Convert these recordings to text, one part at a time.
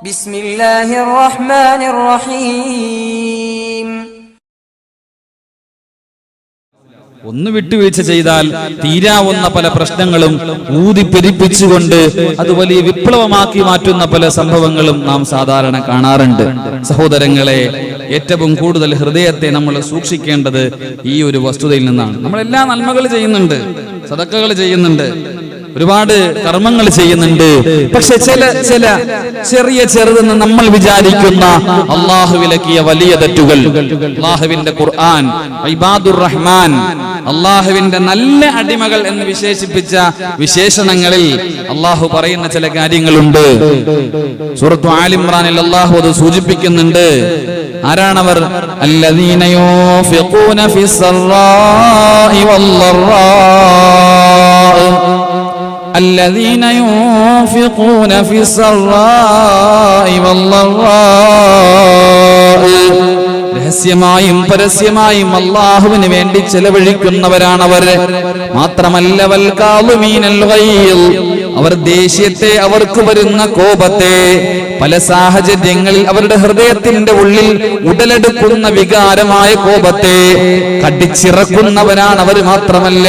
ബിസ്മില്ലാഹിർ റഹ്മാനിർ റഹീം ഒന്ന് വിട്ടുവീഴ്ച ചെയ്താൽ തീരാവുന്ന പല പ്രശ്നങ്ങളും ഊതിപ്പെരിപ്പിച്ചുകൊണ്ട് അത് വലിയ വിപ്ലവമാക്കി മാറ്റുന്ന പല സംഭവങ്ങളും നാം സാധാരണ കാണാറുണ്ട്. സഹോദരങ്ങളെ ഏറ്റവും കൂടുതൽ ഹൃദയത്തെ നമ്മൾ സൂക്ഷിക്കേണ്ടത് ഈ ഒരു വസ്തുതയിൽ നിന്നാണ്. നമ്മൾ എല്ലാ നന്മകൾ ചെയ്യുന്നുണ്ട് സതക്കകൾ ചെയ്യുന്നുണ്ട്. ഒരുപാട് കർമ്മങ്ങൾ ചെയ്യുന്നുണ്ട്. പക്ഷെ ചില ചില ചെറിയ ചെറുതെന്ന് നമ്മൾ വിചാരിക്കുന്ന അള്ളാഹുവിലക്കിയ വലിയ തെറ്റുകൾ. അള്ളാഹുവിന്റെ ഖുർആൻ ഇബാദുർ റഹ്മാൻ അള്ളാഹുവിന്റെ നല്ല അടിമകൾ എന്ന് വിശേഷിപ്പിച്ച വിശേഷണങ്ങളിൽ അള്ളാഹു പറയുന്ന ചില കാര്യങ്ങളുണ്ട്. സുഹൃത്തു ആലിമ്രാനിൽ അള്ളാഹു അത് സൂചിപ്പിക്കുന്നുണ്ട്. ആരാണവർ? അല്ലദീനയോ ഫിഖൂന الذين ينفقون في السراء والضراء രഹസ്യമായും പരസ്യമായും അള്ളാഹുവിന് വേണ്ടി ചെലവഴിക്കുന്നവരാണവർ മാത്രമല്ല വൽകാളുമീനൽ ഗൈൽ അവർ ദേഷ്യത്തെ അവർക്ക് വരുന്ന കോപത്തെ പല സാഹചര്യങ്ങളിൽ അവരുടെ ഹൃദയത്തിന്റെ ഉള്ളിൽ ഉടലെടുക്കുന്ന വികാരമായ കോപത്തെ കടിച്ചിറക്കുന്നവരാണ് അവർ മാത്രമല്ല.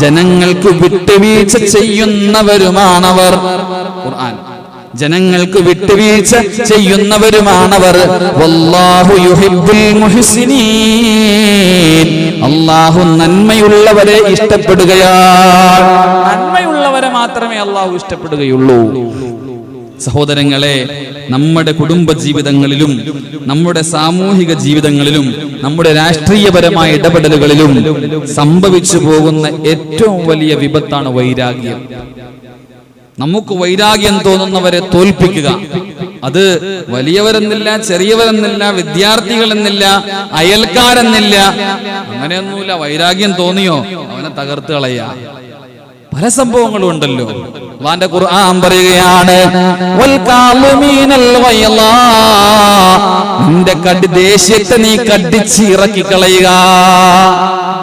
ജനങ്ങൾക്ക് വിട്ടുവീഴ്ച ചെയ്യുന്നവരുമാണവർ. ഖുർആൻ. ജനങ്ങൾക്ക് വിട്ടുവീഴ്ച ചെയ്യുന്നവരുമാണവർ. വല്ലാഹു യുഹിബ്ബുൽ മുഹ്സിനീൻ. അല്ലാഹു നന്മയുള്ളവരെ ഇഷ്ടപ്പെടുകയാണ് നന്മയുള്ളവരെ മാത്രമേ അള്ളാഹു ഇഷ്ടപ്പെടുകയുള്ളൂ. സഹോദരങ്ങളെ നമ്മുടെ കുടുംബ ജീവിതങ്ങളിലും നമ്മുടെ സാമൂഹിക ജീവിതങ്ങളിലും നമ്മുടെ രാഷ്ട്രീയപരമായ ഇടപെടലുകളിലും സംഭവിച്ചു പോകുന്ന ഏറ്റവും വലിയ വിപത്താണ് വൈരാഗ്യം. നമുക്ക് വൈരാഗ്യം തോന്നുന്നവരെ തോൽപ്പിക്കുക. അത് വലിയവരെന്നില്ല ചെറിയവരെന്നില്ല വിദ്യാർത്ഥികളെന്നില്ല അയൽക്കാരെന്നില്ല. അങ്ങനെയൊന്നുമില്ല. വൈരാഗ്യം തോന്നിയോ? അവനെ തകർത്ത് കളയാ. പല സംഭവങ്ങളും ഉണ്ടല്ലോ. അള്ളാന്റെ ഖുർആൻ പറയുകയാണ്. നിന്റെ കടി ദേഷ്യത്തെ നീ കടിച്ച് ഇറക്കി കളയുക.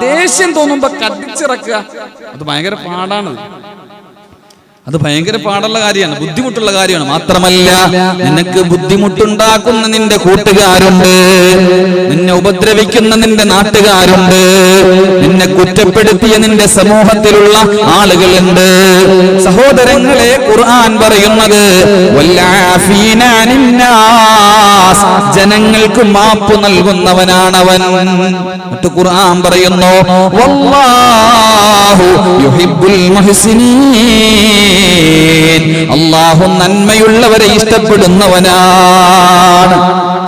ദേഷ്യം തോന്നുമ്പോ കടിച്ചിറക്കുക. അത് ഭയങ്കര പാടാണ്. അത് ഭയങ്കര പാടുള്ള കാര്യമാണ് ബുദ്ധിമുട്ടുള്ള കാര്യമാണ്. മാത്രമല്ല നിനക്ക് ബുദ്ധിമുട്ടുണ്ടാക്കുന്ന നിന്റെ കൂട്ടുകാരുണ്ട്. നിന്നെ ഉപദ്രവിക്കുന്ന നിന്റെ നാട്ടുകാരുണ്ട്. നിന്നെ കുറ്റപ്പെടുത്തിയ നിന്റെ സമൂഹത്തിലുള്ള ആളുകളുണ്ട്. സഹോദരങ്ങളെ ഖുർആൻ പറയുന്നത്. ജനങ്ങൾക്ക് മാപ്പ് നൽകുന്നവനാണ് അവൻ മറ്റു ഖുർആൻ പറയുന്നു വല്ലാഹു യുഹിബ്ബുൽ അല്ലാഹു നന്മയുള്ളവരെ ഇഷ്ടപ്പെടുന്നവനാണ്.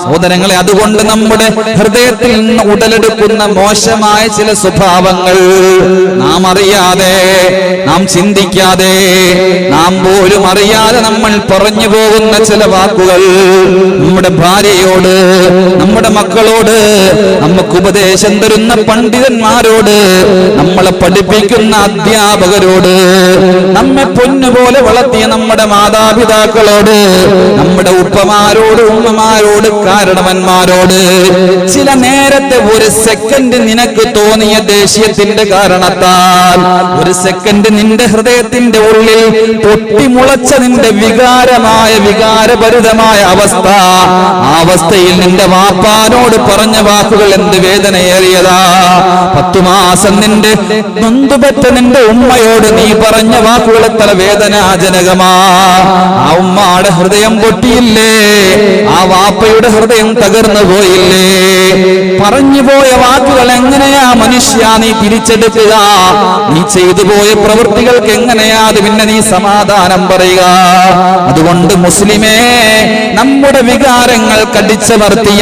സഹോദരങ്ങളെ അതുകൊണ്ട് നമ്മുടെ ഹൃദയത്തിൽ നിന്ന് ഉടലെടുക്കുന്ന മോശമായ ചില സ്വഭാവങ്ങൾ നാം അറിയാതെ നാം ചിന്തിക്കാതെ നാം പോലും അറിയാതെ നമ്മൾ പറഞ്ഞു പോകുന്ന ചില വാക്കുകൾ നമ്മുടെ ഭാര്യയോട് നമ്മുടെ മക്കളോട് നമുക്ക് ഉപദേശം തരുന്ന പണ്ഡിതന്മാരോട് നമ്മളെ പഠിപ്പിക്കുന്ന അധ്യാപകരോട് നമ്മെ പൊന്നുപോലെ വളർത്തിയ നമ്മുടെ മാതാപിതാക്കളോട് നമ്മുടെ ഉപ്പമാരോട് ഉമ്മമാരോട് കാരണവന്മാരോട് ചില നേരത്തെ ഒരു സെക്കൻഡ് നിനക്ക് തോന്നിയ ദേഷ്യത്തിന്റെ കാരണത്താൽ ഒരു സെക്കൻഡ് നിന്റെ ഹൃദയത്തിന്റെ ഉള്ളിൽ പൊട്ടിമുളച്ച നിന്റെ വികാരമായ വികാരഭരിതമായ അവസ്ഥ ആ അവസ്ഥയിൽ നിന്റെ വാപ്പാനോട് പറഞ്ഞ വാക്കുകൾ എന്ത് വേദനയേറിയതാ? പത്തു മാസം നിന്റെ നൊന്തുപെറ്റ നിന്റെ ഉമ്മയോട് നീ പറഞ്ഞ വാക്കുകൾ എത്ര വേദനാജനകമാ? ആ ഉമ്മയുടെ ഹൃദയം പൊട്ടിയില്ലേ? ആ വാപ്പയുടെ ഹൃദയം തകർന്നു പോയില്ലേ? പറഞ്ഞു പോയ വാക്കുകൾ എങ്ങനെയാ മനുഷ്യ നീ തിരിച്ചെടുക്കുക നീ ചെയ്തു പോയ പ്രവൃത്തികൾക്ക് എങ്ങനെയാ അത് പിന്നെ നീ സമാധാനം പറയുക? അതുകൊണ്ട് മുസ്ലിമേ നമ്മുടെ വികാരങ്ങൾ കടിച്ചമർത്തിയ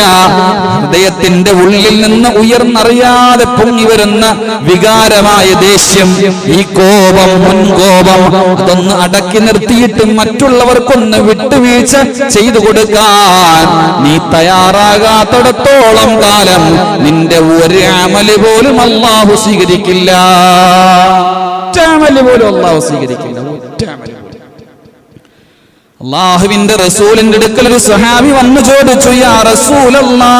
ഹൃദയത്തിന്റെ ഉള്ളിൽ നിന്ന് ഉയർന്നറിയാതെ പൊങ്ങി വരുന്ന വികാരമായ ദേഷ്യം ഈ കോപം മുൻകോപം അതൊന്ന് അടക്കി നിർത്തിയിട്ട് മറ്റുള്ളവർക്കൊന്ന് വിട്ടുവീഴ്ച ചെയ്തു കൊടുക്കാൻ നീ തയ്യാറാകാത്തിടത്തോളം കാലം നിന്റെ ഒരു അമൽ പോലും അള്ളാഹു സ്വീകരിക്കില്ല. പോലും അള്ളാഹു സ്വീകരിക്കില്ല. അള്ളാഹുവിന്റെ റസൂലിന്റെ അടുക്കൽ ഒരു സഹാബി വന്നു ചോദിച്ചു യാ റസൂലല്ലാ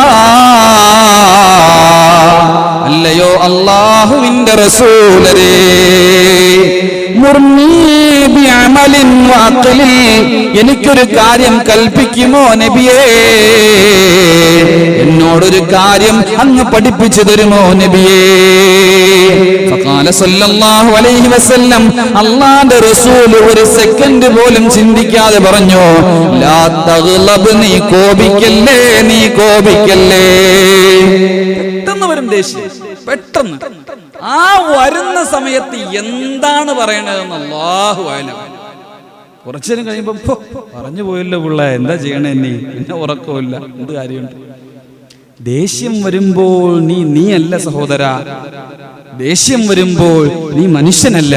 അല്ലയോ അള്ളാഹുവിന്റെ റസൂലേ എനിക്കൊരു കാര്യം കൽപ്പിക്കുമോ നബിയേ? എന്നോടൊരു കാര്യം അങ്ങ് പഠിപ്പിച്ചു തരുമോ നബിയേ? അല്ലാഹുവിന്റെ റസൂൽ ഒരു സെക്കൻഡ് പോലും ചിന്തിക്കാതെ പറഞ്ഞു നീ കോപിക്കല്ലേ നീ കോപിക്കല്ലേ? പെട്ടെന്ന് വരും ദേഷ്യം പെട്ടെന്ന്. ആ വരുന്ന സമയത്ത് എന്താണ് പറയണതെന്ന് അല്ലാഹു അലം. കുറച്ചു നേരം കഴിയുമ്പോ പറഞ്ഞു പോയല്ലോ പിള്ള എന്താ ചെയ്യണേ നീ? പിന്നെ ഉറക്കമില്ല എന്ത് കാര്യമുണ്ട്? ദേഷ്യം വരുമ്പോൾ നീ നീ അല്ല സഹോദര. ദേഷ്യം വരുമ്പോൾ നീ മനുഷ്യനല്ല.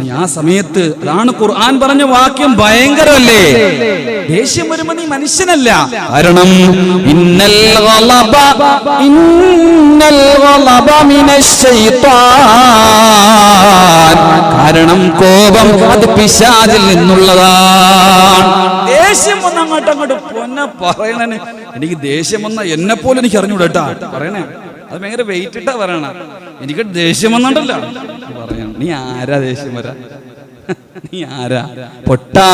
നീ ആ സമയത്ത് അതാണ് ഖുർആൻ പറഞ്ഞ വാക്യം ഭയങ്കരമല്ലേ? ദേഷ്യം വരുമ്പോ നീ മനുഷ്യനല്ല. കാരണം ഇന്നൽ ഇന്നൽ കാരണം കോപം അത് പിശാചിൽ നിന്നുള്ളതാണ്. ദേഷ്യം വന്ന അങ്ങോട്ട് അങ്ങോട്ട് പൊന്നെ പറയണേ. എനിക്ക് ദേഷ്യം വന്ന എന്നെ പോലെ എനിക്ക് അറിഞ്ഞൂടാ പറയണേ. അത് ഭയങ്കര വെയിറ്റ് ഇട്ടാ പറയണ. എനിക്ക് ദേഷ്യം വന്നിട്ടല്ല. പറയണം. നീ ആരാ ദേഷ്യം വരാ? നീ ആരാ? പൊട്ടാ.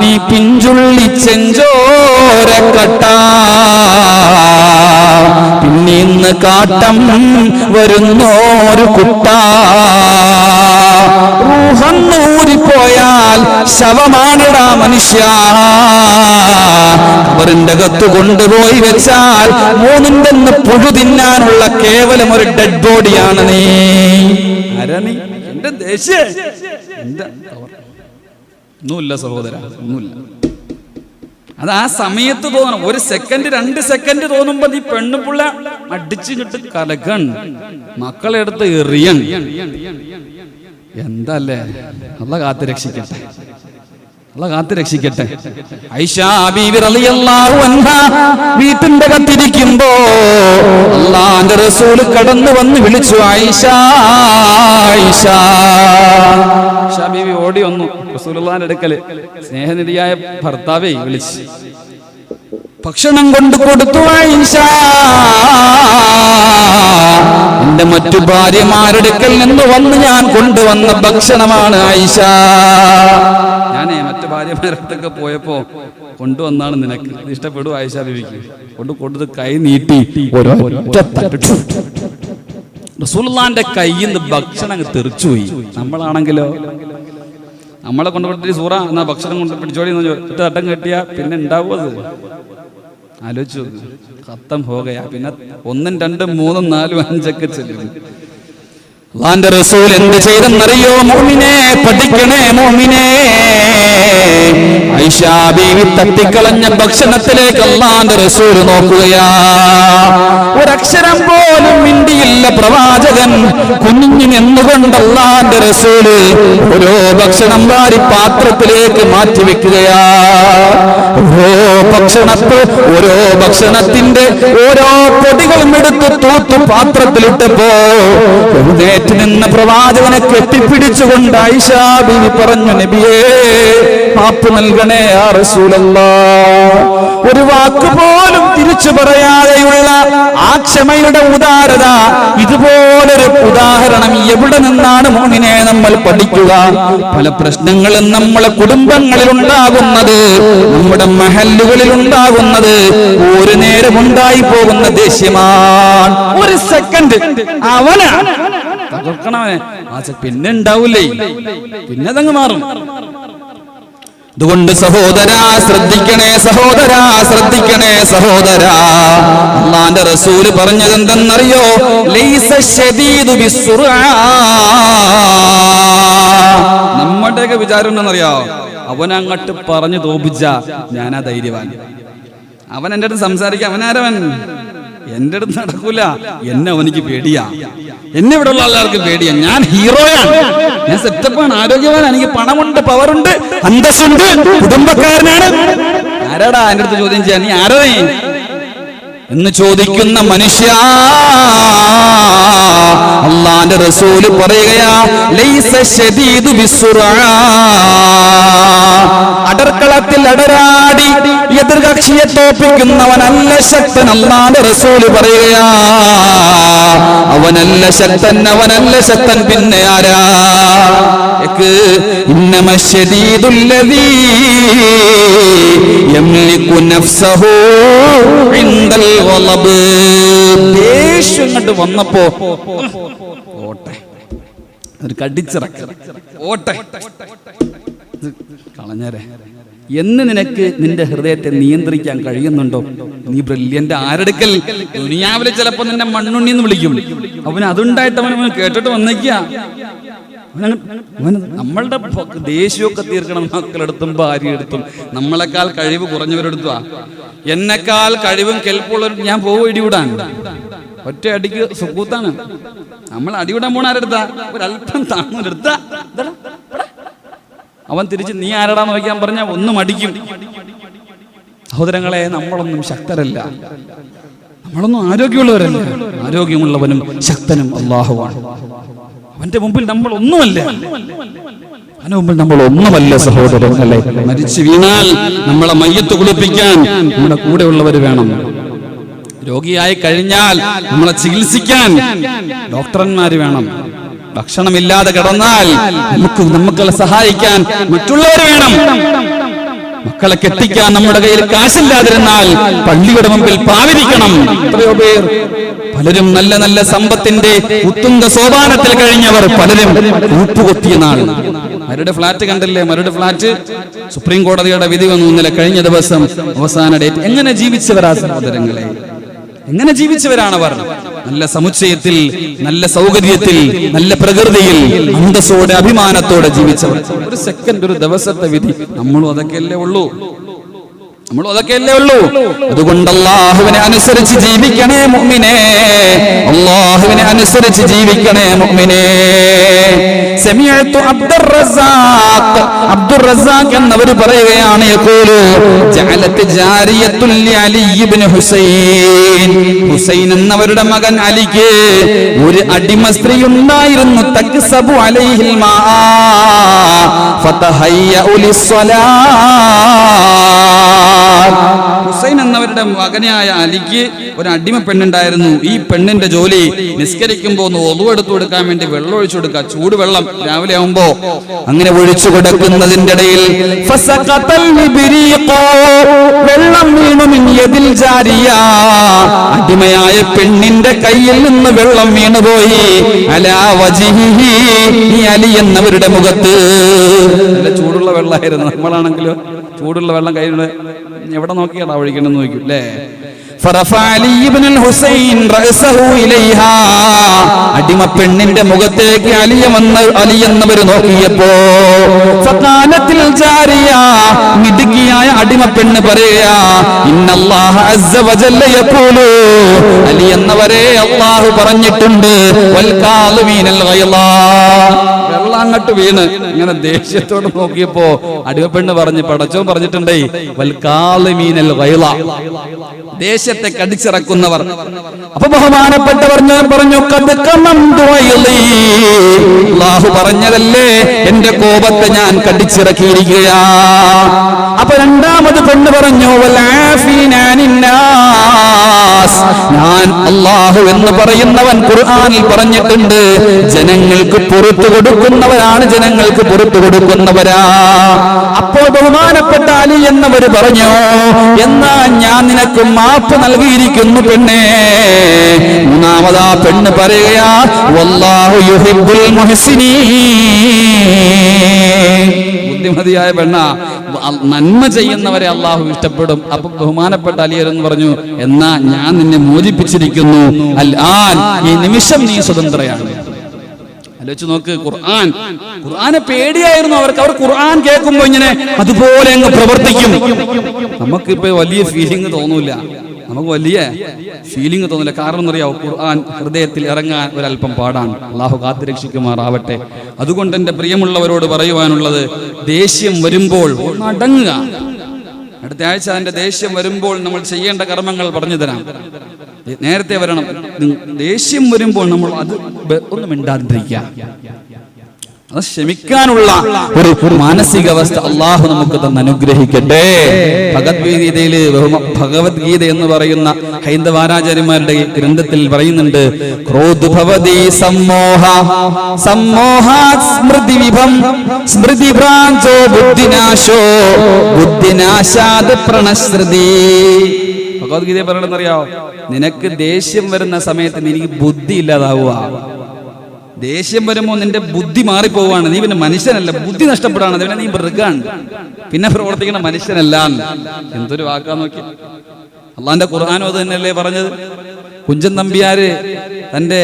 നീ പിഞ്ചുള്ളി ചെഞ്ചോരക്കട്ട പിന്നിന്ന് കാട്ടം വരുന്നോരു കുട്ട. ൂരിപ്പോയാൽ ശവമാണിടാ മനുഷ്യ. അവരിന്റെ അകത്ത് കൊണ്ടുപോയി വെച്ചാൽ മൂന്നിന്റെ പുഴു തിന്നാനുള്ള കേവലം ഒരു ഡെഡ് ബോഡിയാണ് നീ. ഒന്നുമില്ല സഹോദര ഒന്നുമില്ല. അത് ആ സമയത്ത് തോന്നണം ഒരു സെക്കൻഡ് രണ്ട് സെക്കൻഡ് തോന്നുമ്പോ നീ പെണ്ണുപിള്ള അടിച്ചു കിട്ട് കലകൺ മക്കളെടുത്ത് എറിയൺ എന്തല്ലേ? അല്ല കാത്തു രക്ഷിക്കട്ടെ. അല്ല കാത്തു രക്ഷിക്കട്ടെ. വീട്ടിന്റെ കത്തിരിക്കുമ്പോ അള്ളാന്റെ റസൂൽ കടന്നു വന്ന് വിളിച്ചു ആയിഷ ആയിഷാ ബീവി ഓടി വന്നു. റസൂലുള്ളാന്റെ അടുക്കൽ. സ്നേഹനിധിയായ ഭർത്താവേ വിളിച്ച്. ഭക്ഷണം കൊണ്ട് കൊടുത്തു എന്റെ മറ്റു ഭാര്യമാരെടുക്കൽ നിന്ന് വന്ന് ഞാൻ കൊണ്ടുവന്ന ഭക്ഷണമാണ് ആയിഷ ഞാനേ മറ്റു ഭാര്യമാരടുത്തൊക്കെ പോയപ്പോ കൊണ്ടുവന്നാണ് നിനക്ക്. ഇഷ്ടപ്പെടും ആയിഷ ബിബിക്ക്. കൊണ്ട് കൊടുത്ത് കൈ നീട്ടി. റസൂൽന്റെ കയ്യിൽ നിന്ന് ഭക്ഷണം അങ്ങ് തെറിച്ചുപോയി നമ്മളാണെങ്കിലോ? നമ്മളെ കൊണ്ടുപോയി സൂറ എന്നാ ഭക്ഷണം കൊണ്ട് പിടിച്ചോടി തട്ടം കെട്ടിയാ പിന്നെ ഉണ്ടാവും അത്? ആലോചിച്ചു. ഖത്തം ഹോകയാ പിന്നെ ഒന്നും രണ്ടും മൂന്നും നാലും അഞ്ചൊക്കെ ചെല്ലും അള്ളാന്റെ റസൂൽ എന്ത് ചെയ്തെന്നറിയോ മോമിനെ? പഠിക്കണേ മോമിനെ. ഐഷാ ബീവി തട്ടിക്കളഞ്ഞ ഭക്ഷണത്തിലേക്ക് അള്ളാന്റെ റസൂൽ നോക്കുകയാ. ഒരക്ഷരം പോലും മിണ്ടിയില്ല പ്രവാചകൻ. കുഞ്ഞിന് നിന്നുകൊണ്ട് അള്ളാന്റെ റസൂൽ ഓരോ ഭക്ഷണം വാരി പാത്രത്തിലേക്ക് മാറ്റി വെക്കുകയാ? ഓരോ ഭക്ഷണത്ത് ഓരോ ഭക്ഷണത്തിന്റെ ഓരോ പൊടികളും എടുത്ത് തൂത്തു പാത്രത്തിലിട്ടപ്പോ എഴുന്നേറ്റ് നിന്ന പ്രവാചകനെ കെട്ടിപ്പിടിച്ചുകൊണ്ട് ഐഷാ ബീവി പറഞ്ഞു നബിയേ മാപ്പ് നൽകണേ ആ റസൂലല്ലാ. ഒരു വാക്ക് പോലും തിരിച്ചു പറയാതെയുള്ള ആ ക്ഷമയുടെ ഉദാരത ഇതുപോലൊരു ഉദാഹരണം എവിടെ നിന്നാണ് മോനിനെ നമ്മൾ പഠിക്കുക? പല പ്രശ്നങ്ങളും നമ്മളെ കുടുംബങ്ങളിൽ ഉണ്ടാകുന്നത് നമ്മുടെ മഹല്ലുകളിൽ ഉണ്ടാകുന്നത് ഒരു നേരം ഉണ്ടായി പോകുന്ന ദേഷ്യമാണ്. ഒരു സെക്കൻഡ് അവനാ തകർക്കണവനെ പിന്നെ ഉണ്ടാവൂലേ പിന്നെ അതങ്ങ് മാറും. അതുകൊണ്ട് സഹോദരാ ശ്രദ്ധിക്കണേ സഹോദരാ ശ്രദ്ധിക്കണേ സഹോദരാ. അള്ളാന്റെ റസൂൽ പറഞ്ഞത് എന്തെന്നറിയോ. നമ്മുടെയൊക്കെ വിചാരം ഉണ്ടെന്നറിയോ? അവൻ അങ്ങോട്ട് പറഞ്ഞു തോപ്പിച്ച ഞാനാ ധൈര്യവാൻ. അവൻ എന്റെ അടുത്ത് സംസാരിക്കാൻ അവനാരവൻ? എന്റെ അടുത്ത് നടക്കൂല. എന്നെ അവനിക്ക് പേടിയാ. എന്നെ ഇവിടെ ഉള്ള ആൾക്കാർക്ക് പേടിയാ. ഞാൻ ഹീറോയാണ്. ഞാൻ സെറ്റപ്പാണ്. ആരോഗ്യവാനാണ്. എനിക്ക് പണമുണ്ട് പവറുണ്ട് അന്തസ്സുണ്ട് കുടുംബക്കാരനാണ്. ആരാടാ? എന്റെ അടുത്ത് ചോദ്യം ചെയ്യാൻ നീ ആരോ എന്ന് ചോദിക്കുന്ന മനുഷ്യ അള്ളാന്റെ റസൂൽ പറയുകയാ അടർക്കളത്തിൽ അടരാടി എതിർകക്ഷിയെ തോപ്പിക്കുന്നവനല്ല ശക്തൻ അള്ളാന്റെ റസൂൽ പറയുകയാ. അവനല്ല ശക്തൻ അവനല്ല ശക്തൻ പിന്നെ ആരാ? ഇന്നമശദീദുല്ലദീ യംലികു നഫ്സഹു ഇൻദൽ ദേഷ്യം ഇങ്ങോട്ട് വന്നപ്പോ ഓട്ടെ. ഒരു ഓട്ടെ. കളഞ്ഞേരെ. എന്ന് നിനക്ക് നിന്റെ ഹൃദയത്തെ നിയന്ത്രിക്കാൻ കഴിയുന്നുണ്ടോ? നീ ബ്രില്യന്റ് ആരെടുക്കൽ? ദുനിയാവിലെ ചിലപ്പോ നിന്നെ മണ്ണുണ്ണി എന്ന് വിളിക്കും. അവന് അതുണ്ടായിട്ട് അവൻ കേട്ടിട്ട് വന്നേക്കുക നമ്മളുടെ ദേഷ്യമൊക്കെ തീർക്കണം മക്കളെടുത്തും ഭാര്യയെടുത്തും നമ്മളെക്കാൾ കഴിവ് കുറഞ്ഞവരെടുത്തുവാ. എന്നെക്കാൾ കഴിവും കെൽപ്പുള്ളവർ ഞാൻ പോകും ഇടിവിടാൻ. ഒറ്റ അടിക്ക് സുക്കൂത്താണ്. നമ്മൾ അടിവിടാൻ പോണ ആരെടുത്താ? ഒരല്പം താങ്ങൂരെടുത്താ അവൻ തിരിച്ച് നീ ആരടാന്ന് വയ്ക്കാൻ പറഞ്ഞാൽ ഒന്നും അടിക്കും സഹോദരങ്ങളെ നമ്മളൊന്നും ശക്തരല്ല. നമ്മളൊന്നും ആരോഗ്യമുള്ളവരല്ല. ആരോഗ്യമുള്ളവനും ശക്തനും അള്ളാഹുവാണ് അവന്റെ മുമ്പിൽ നമ്മൾ ഒന്നുമല്ല. അവന്റെ മുമ്പിൽ നമ്മൾ ഒന്നുമല്ല സഹോദരങ്ങളെ മരിച്ചു വീണാൽ നമ്മളെ മയ്യത്ത് കുളിപ്പിക്കാൻ നമ്മുടെ കൂടെയുള്ളവർ വേണം. രോഗിയായി കഴിഞ്ഞാൽ നമ്മളെ ചികിത്സിക്കാൻ ഡോക്ടർമാര് വേണം. ഭക്ഷണമില്ലാതെ കിടന്നാൽ നമുക്ക് നമുക്കുള്ള സഹായിക്കാൻ മറ്റുള്ളവർ വേണം. മക്കളെ കെട്ടിക്കാൻ നമ്മുടെ കയ്യിൽ കാശില്ലാതിരുന്നാൽ പള്ളിയുടെ മുമ്പിൽ പാവിരിക്കണം. എത്രയോ പേർ പലരും നല്ല നല്ല സമ്പത്തിന്റെ ഉത്തുംഗ സോപാനത്തിൽ കഴിഞ്ഞവർ പലരും ഉപ്പുകൊത്തിയ നാൾ. മരുടെ ഫ്ലാറ്റ് കണ്ടില്ലേ? മരുടെ ഫ്ലാറ്റ്? സുപ്രീം കോടതിയുടെ വിധി വന്നു ഇന്നലെ കഴിഞ്ഞ ദിവസം അവസാന ഡേറ്റ്. എങ്ങനെ ജീവിച്ചവരാ സഹോദരങ്ങളെ? എങ്ങനെ ജീവിച്ചവരാണ് അവർ? നല്ല സമുച്ചയത്തിൽ നല്ല സൗകര്യത്തിൽ നല്ല പ്രകൃതിയിൽ അന്തസ്സോടെ അഭിമാനത്തോടെ ജീവിച്ചവർ. ഒരു സെക്കൻഡ് ഒരു ദിവസത്തെ വിധി. നമ്മളും അതൊക്കെയല്ലേ ഉള്ളൂ. നമ്മളും അതൊക്കെയല്ലേ ഉള്ളൂ. അതുകൊണ്ട് അള്ളാഹുവിനെ അനുസരിച്ച് ജീവിക്കണേ മുഅ്മിനേ. അള്ളാഹുവിനെ അനുസരിച്ച് ജീവിക്കണേ മുഅ്മിനേ. സമിഅതു അബ്ദുർ റസാഖ്. അബ്ദുർ റസാഖ് എന്നവർ പറയുകയാണ് യഖൂലു ജഅലത്ത് ജാരിയത്തുൽ അലി ഇബ്നു ഹുസൈൻ. ഹുസൈൻ എന്നവരുടെ മകൻ അലിക്ക് ഒരു അടിമ സ്ത്രീ ഉണ്ടായിരുന്നു തക്സബു അലൈഹിൽ മാ. ഫതഹയ്യഉ ലിസ്സലാത്ത് ഹുസൈൻ എന്നവരുടെ മകനായ അലിക്ക് ഒരു അടിമ പെണ്ണുണ്ടായിരുന്നു. ഈ പെണ്ണിന്റെ ജോലി നിസ്കരിക്കുമ്പോ ഒന്ന് ഒതുവെടുത്തു കൊടുക്കാൻ വേണ്ടി വെള്ളം ഒഴിച്ചു കൊടുക്കുക. ചൂടുവെള്ളം രാവിലെ ആവുമ്പോ അങ്ങനെ ഒഴിച്ചു കൊടുക്കുന്നതിന്റെ ഇടയിൽ. വെള്ളം വീണു ജാരിയ. അടിമയായ പെണ്ണിന്റെ കയ്യിൽ നിന്ന് വെള്ളം വീണുപോയി അലാ വജിഹിഹി ഈ അലി എന്നവരുടെ മുഖത്ത് നല്ല ചൂടുള്ള വെള്ളമായിരുന്നു. നമ്മളാണെങ്കിലോ ചൂടുള്ള വെള്ളം കയ്യിലൂടെ എവിടെ നോക്കിയാടാ ഒഴിക്കണമെന്ന് നോക്കും അല്ലേ അടിമ പെണ്ണിന്റെ മുഖത്തേക്ക് അലിയ വന്ന് അലിയെന്നവർ നോക്കിയപ്പോ സത്താനത്തിൽ ജാരിയ മിടുക്കിയായ അടിമ പെണ്ണ് പറയാ ഇന്നല്ലാഹല്ലൂ അലി എന്നവരെ അള്ളാഹു പറഞ്ഞിട്ടുണ്ട് വൽക്കാലുമീനൽ വെള്ളം അങ്ങോട്ട് വീണ്. ഇങ്ങനെ ദേഷ്യത്തോട് നോക്കിയപ്പോ അടിമപ്പെണ്ണ് പറഞ്ഞ് പടച്ചോ പറഞ്ഞിട്ടുണ്ടേ വൽക്കാളിമീനൽ വൈള. ദേശത്തെ കടിച്ചിറക്കുന്നവർ. അപ്പൊ ബഹുമാനപ്പെട്ടവർ ഞാൻ പറഞ്ഞു "ഖദ് കമംതു അല്ലാഹു പറഞ്ഞതല്ലേ എന്റെ കോപത്തെ ഞാൻ കടിച്ചിറക്കിയിരിക്കുകയാ. അപ്പൊ രണ്ടാമത് പെണ്ണ് പറഞ്ഞു. ഞാൻ അള്ളാഹു എന്ന് പറയുന്നവൻ ഖുർആനിൽ പറഞ്ഞിട്ടുണ്ട് ജനങ്ങൾക്ക് പുറത്തു കൊടുക്കുന്നവരാണ് ജനങ്ങൾക്ക് പുറത്തു കൊടുക്കുന്നവരാ. അപ്പോൾ ബഹുമാനപ്പെട്ട അലി എന്നവര് പറഞ്ഞു എന്നാ ഞാൻ നിനക്ക് മാപ്പ് നൽകിയിരിക്കുന്നു പെണ്ണേ. മൂന്നാമതാ പെണ്ണ് പറയുകയാ വല്ലാഹു യുഹിബ്ബുൽ ബുദ്ധിമതിയായ പെണ്ണ നന്മ ചെയ്യുന്നവരെ അള്ളാഹു ഇഷ്ടപ്പെടും. അപ്പൊ ബഹുമാനപ്പെട്ട അലിയർ എന്ന് പറഞ്ഞു എന്നാ ഞാൻ നിന്നെ മോചിപ്പിച്ചിരിക്കുന്നു. ആൻ ഈ നിമിഷം നീ സ്വതന്ത്രയാണ്. ആലോചിച്ച് നോക്ക് ഖുർആൻ ഖുർആനെ പേടിയായിരുന്നു അവർക്ക്. അവർ ഖുർആൻ കേൾക്കുമ്പോ ഇങ്ങനെ അതുപോലെ അങ്ങ് പ്രവർത്തിക്കും. നമുക്കിപ്പോ വലിയ ഫീലിംഗ് തോന്നൂല. നമുക്ക് വലിയ ഫീലിംഗ് തോന്നില്ല. കാരണം എന്നറിയാവോ ഖുർആൻ ഹൃദയത്തിൽ ഇറങ്ങാൻ ഒരല്പം പാടാണ്. അള്ളാഹു കാത്തുരക്ഷിക്കുമാറാവട്ടെ. അതുകൊണ്ട് എന്റെ പ്രിയമുള്ളവരോട് പറയുവാനുള്ളത് ദേഷ്യം വരുമ്പോൾ ഒന്ന് അടങ്ങുക അടുത്ത ആഴ്ച അതിന്റെ ദേഷ്യം വരുമ്പോൾ നമ്മൾ ചെയ്യേണ്ട കർമ്മങ്ങൾ പറഞ്ഞു തരാം. നേരത്തെ വരണം. ദേഷ്യം വരുമ്പോൾ നമ്മൾ അത് ഒന്നും ഒന്ന് മിണ്ടാതിരിക്കുക. അത് ക്ഷമിക്കാനുള്ള ഒരു മാനസിക മാനസികാവസ്ഥ അള്ളാഹു നമുക്ക് തന്നെ അനുഗ്രഹിക്കട്ടെ. ഭഗവത്ഗീതയിൽ ബഹുമ- ഭഗവത്ഗീത എന്ന് പറയുന്ന ഹൈന്ദവാരാചാര്യന്മാരുടെ ഗ്രന്ഥത്തിൽ പറയുന്നുണ്ട് ക്രോധഭവതി സമ്മോഹ സമ്മോഹ സ്മൃതി വിഭം സ്മൃതി ഭ്രാഞ്ചോ ബുദ്ധിനാശോ ബുദ്ധിനാശാത് പ്രണശ്രുതി. ഭഗവത്ഗീതയെ പറയണമെന്നറിയാവോ? നിനക്ക് ദേഷ്യം വരുന്ന സമയത്ത് എനിക്ക് ബുദ്ധി ഇല്ലാതാവുക. ദേഷ്യം വരുമ്പോൾ നിന്റെ ബുദ്ധി മാറിപ്പോവാണ്. നീ പിന്നെ മനുഷ്യനല്ല. ബുദ്ധി നഷ്ടപ്പെടാണ്. പിന്നെ നീ മൃഗാണ്. പിന്നെ പ്രവർത്തിക്കുന്ന മനുഷ്യനല്ല. എന്തൊരു വാക്കാ നോക്കി. അള്ളാന്റെ ഖുർആാനും അത് തന്നെയല്ലേ പറഞ്ഞത്? കുഞ്ചൻ നമ്പ്യാര് തന്റെ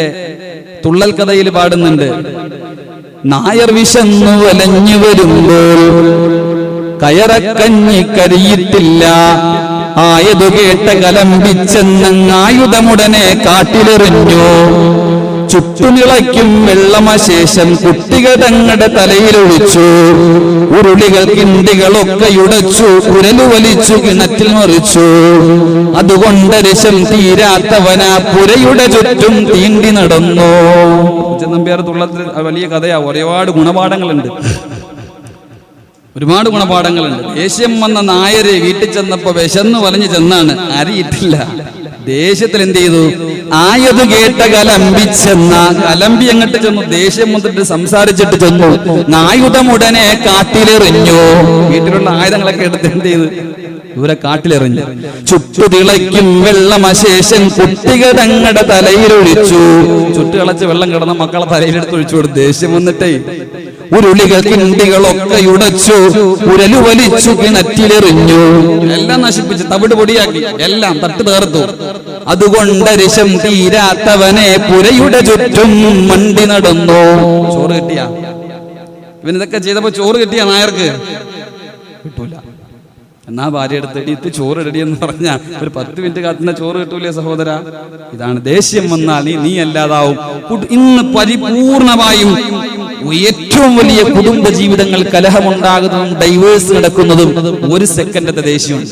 തുള്ളൽ കഥയിൽ പാടുന്നുണ്ട്. നായർ വിശന്നു വലഞ്ഞു വരുമ്പോൾ കയറക്കഞ്ഞി കരിയിട്ടില്ല. ആയതു കേട്ട കലമ്പിച്ചെന്നങ്ങായുധമുടനെ കാട്ടിലെറിഞ്ഞു. ചുറ്റുനിളയ്ക്കും വെള്ളമശേഷം കുട്ടികൾ തങ്ങളുടെ തലയിലൊഴിച്ചു ഉരുളികൾ കിണ്ടികളൊക്കെ ഉടച്ചു ഉരലു വലിച്ചു കിണറ്റിൽ മറിച്ചു. അതുകൊണ്ട് രസം തീരാത്തവന പുരയുടെ ചുറ്റും തീണ്ടി നടന്നു. നമ്പ്യാർ തുള്ളത്തിൽ വലിയ കഥയാ ഒരുപാട് ഗുണപാഠങ്ങളുണ്ട്. ഒരുപാട് ഗുണപാഠങ്ങളുണ്ട്. ദേഷ്യം വന്ന നായര് വീട്ടിൽ ചെന്നപ്പോ വിശന്ന് വലഞ്ഞു ചെന്നാണ്. അറിയിട്ടില്ല. ദേഷ്യത്തിൽ എന്ത് ചെയ്തു? ആയത് കേട്ട കലമ്പിച്ചെന്ന കലമ്പി അങ്ങോട്ട് ചെന്നു. ദേഷ്യം വന്നിട്ട് സംസാരിച്ചിട്ട് ചെന്നു. നായുധമുടനെ കാട്ടിലെറിഞ്ഞു. വീട്ടിലുള്ള ആയുധങ്ങളൊക്കെ എടുത്ത് എന്ത് ചെയ്തു? ഇവരെ കാട്ടിലെറിഞ്ഞു. ചുട്ടുതിളയ്ക്കും വെള്ളമശേഷൻ കുട്ടികൾ തങ്ങളുടെ തലയിലൊഴിച്ചു ചുട്ടുകളച്ച് വെള്ളം കിടന്ന മക്കളെ തലയിലെടുത്ത് ഒഴിച്ചു കൊടുത്തു ദേഷ്യം വന്നിട്ടേ ഉരുളികൾ കിണ്ടികളൊക്കെ ഉടച്ചു ഉരലു വലിച്ചു കിണറ്റിലെറിഞ്ഞു. എല്ലാം നശിപ്പിച്ചു തവിട് പൊടിയാക്കി എല്ലാം തട്ട് തേർത്തു അതുകൊണ്ട് രശം തീരാത്തവനെ പുരയുടെ ചുറ്റും മണ്ടി നടന്നു. ചോറ് കിട്ടിയ? ഇവനിതൊക്കെ ചെയ്തപ്പോ ചോറ് കിട്ടിയ നായർക്ക്? കിട്ടൂല. എന്നാ ഭാര്യ എടുത്തടി ഇത് ചോറ് എടി എന്ന് പറഞ്ഞ ഒരു പത്ത് മിനിറ്റ് കാത്തുന്ന ചോറ് കിട്ടൂലേ സഹോദര? ഇതാണ് ദേഷ്യം വന്നാൽ നീ അല്ലാതാവും ഇന്ന് പരിപൂർണമായും ഏറ്റവും വലിയ കുടുംബ ജീവിതങ്ങൾ കലഹമുണ്ടാകുന്നതും ഡൈവേഴ്സ് നടക്കുന്നതും ഒരു സെക്കൻഡത്തെ ദേഷ്യം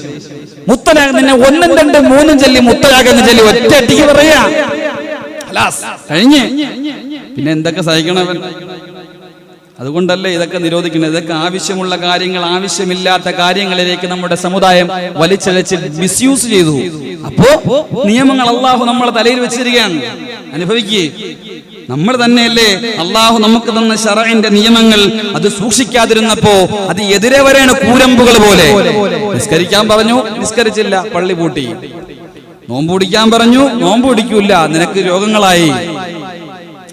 മുത്തലാഗ് നിന്നെ ഒന്നും രണ്ടും മൂന്നും ചൊല്ലി മുത്തലാകെന്ന് ചൊല്ലി ഒറ്റ അടിക്ക് പറയാ കഴിഞ്ഞ്. പിന്നെ എന്തൊക്കെ സഹിക്കണവൻ? അതുകൊണ്ടല്ലേ ഇതൊക്കെ നിരോധിക്കുന്നത്? ഇതൊക്കെ ആവശ്യമുള്ള കാര്യങ്ങൾ ആവശ്യമില്ലാത്ത കാര്യങ്ങളിലേക്ക് നമ്മുടെ സമുദായം വലിച്ചഴച്ച് മിസ്യൂസ് ചെയ്തു. അപ്പോ നിയമങ്ങൾ അള്ളാഹു നമ്മളെ തലയിൽ വെച്ചിരിക്കുകയാണ്. അനുഭവിക്കേ. നമ്മൾ തന്നെയല്ലേ അള്ളാഹു നമുക്ക് തന്ന ഷറഇന്റെ നിയമങ്ങൾ അത് സൂക്ഷിക്കാതിരുന്നപ്പോ അത് എതിരെ വരെയാണ് കൂരമ്പുകൾ പോലെ. നിസ്കരിക്കാൻ പറഞ്ഞു നിസ്കരിച്ചില്ല പള്ളി പൂട്ടി. നോമ്പ് പിടിക്കാൻ പറഞ്ഞു നോമ്പ് പിടിക്കൂല നിനക്ക് രോഗങ്ങളായി.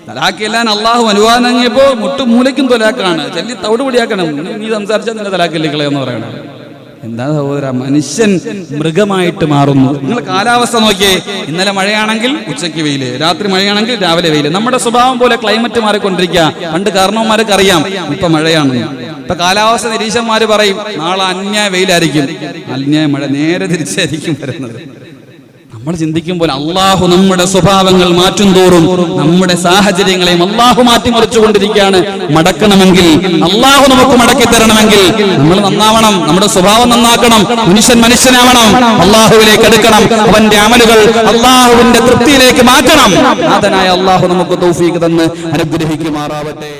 തലാക്കില്ലാൻ അള്ളാഹു അനുവാദം നൽകിയപ്പോ മുട്ടും മൂലയ്ക്കും തൊലാക്കാണ്. ചെല്ലി തവിട് പൊടിയാക്കണം. നീ- നീ സംസാരിച്ചാൽ നിന്റെ തലാക്കില്ലേ കളയെന്ന് പറയണം. എന്താ സഹോദര? മനുഷ്യൻ മൃഗമായിട്ട് മാറുന്നു. നിങ്ങൾ കാലാവസ്ഥ നോക്കിയേ. ഇന്നലെ മഴയാണെങ്കിൽ ഉച്ചയ്ക്ക് വെയിൽ രാത്രി മഴയാണെങ്കിൽ രാവിലെ വെയിൽ. നമ്മുടെ സ്വഭാവം പോലെ ക്ലൈമറ്റ് മാറിക്കൊണ്ടിരിക്കുക. പണ്ട് കാരണവന്മാർക്ക് അറിയാം ഇപ്പൊ മഴയാണ്. ഇപ്പൊ കാലാവസ്ഥ നിരീക്ഷന്മാര് പറയും നാളെ അന്യായ വെയിലായിരിക്കും. അന്യായ മഴ നേരെ തിരിച്ചായിരിക്കും വരുന്നത്. നമ്മൾ ചിന്തിക്കുമ്പോൾ അള്ളാഹു നമ്മുടെ സ്വഭാവങ്ങൾ മാറ്റും തോറും നമ്മുടെ സാഹചര്യങ്ങളെയും അള്ളാഹു മാറ്റിമറിച്ചുകൊണ്ടിരിക്കുകയാണ്. മടക്കണമെങ്കിൽ അള്ളാഹു നമുക്ക് മടക്കി തരണമെങ്കിൽ നമ്മൾ നന്നാവണം നമ്മുടെ സ്വഭാവം നന്നാക്കണം മനുഷ്യൻ മനുഷ്യനാവണം അള്ളാഹുവിലേക്ക് എടുക്കണം അവന്റെ അമലുകൾ അള്ളാഹുവിന്റെ തൃപ്തിയിലേക്ക് മാറ്റണം. നാഥനായ അള്ളാഹു നമുക്ക് തൗഫീഖ് തന്ന് അനുഗ്രഹിക്കുമാറാവട്ടെ.